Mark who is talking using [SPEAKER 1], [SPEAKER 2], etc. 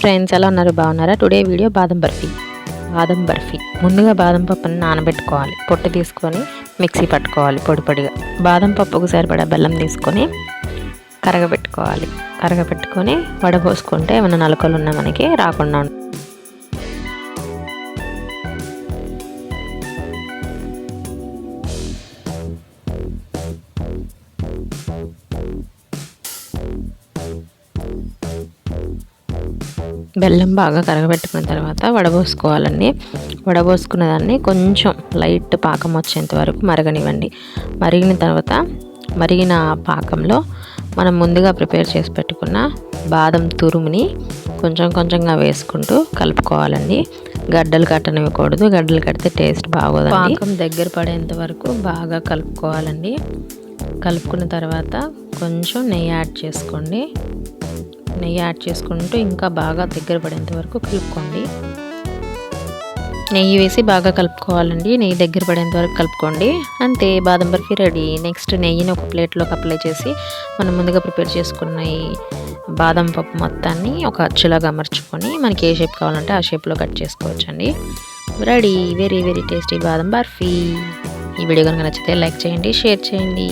[SPEAKER 1] Friends ఎలా ఉన్నారు? బాగున్నారా? టుడే వీడియో బాదం బర్ఫీ. బాదం బర్ఫీ. ముందుగా బాదం పప్పుని నానబెట్టుకోవాలి. పొట్టు తీసుకొని మిక్సీ పట్టుకోవాలి పొడి పొడిగా. బాదం పప్పుకు సరిపడా బెల్లం తీసుకొని కరగబెట్టుకోవాలి. కరగబెట్టుకొని వడపోసుకుంటే ఏమైనా నలకలు ఉన్నా మనకి రాకుండా ఉంటుంది బెల్లం బాగా కరగబెట్టుకున్న తర్వాత వడబోసుకోవాలండి. వడబోసుకున్న దాన్ని కొంచెం లైట్ పాకం వచ్చేంత వరకు మరగనివ్వండి. మరిగిన తర్వాత మరిగిన పాకంలో మనం ముందుగా ప్రిపేర్ చేసి పెట్టుకున్న బాదం తురుముని కొంచెం కొంచెంగా వేసుకుంటూ కలుపుకోవాలండి. గడ్డలు కట్టనివ్వకూడదు. గడ్డలు కడితే టేస్ట్ బాగోదు పాకం దగ్గర పడేంత వరకు బాగా కలుపుకోవాలండి. కలుపుకున్న తర్వాత కొంచెం నెయ్యి యాడ్ చేసుకోండి. నెయ్యి యాడ్ చేసుకుంటూ ఇంకా బాగా దగ్గర పడేంత వరకు కలుపుకోండి. నెయ్యి వేసి బాగా కలుపుకోవాలండి. నెయ్యి దగ్గర పడేంత వరకు కలుపుకోండి. అంతే బాదం బర్ఫీ రెడీ. నెక్స్ట్ నెయ్యిని ఒక ప్లేట్లోకి అప్లై చేసి మనం ముందుగా ప్రిపేర్ చేసుకున్న ఈ బాదం పప్పు మొత్తాన్ని ఒక అచ్చులాగా అమర్చుకొని మనకి ఏ షేప్ కావాలంటే ఆ షేప్లో కట్ చేసుకోవచ్చండి. రెడీ వెరీ వెరీ టేస్టీ బాదం బర్ఫీ. ఈ వీడియో కనుక నచ్చితే లైక్ చేయండి షేర్ చేయండి.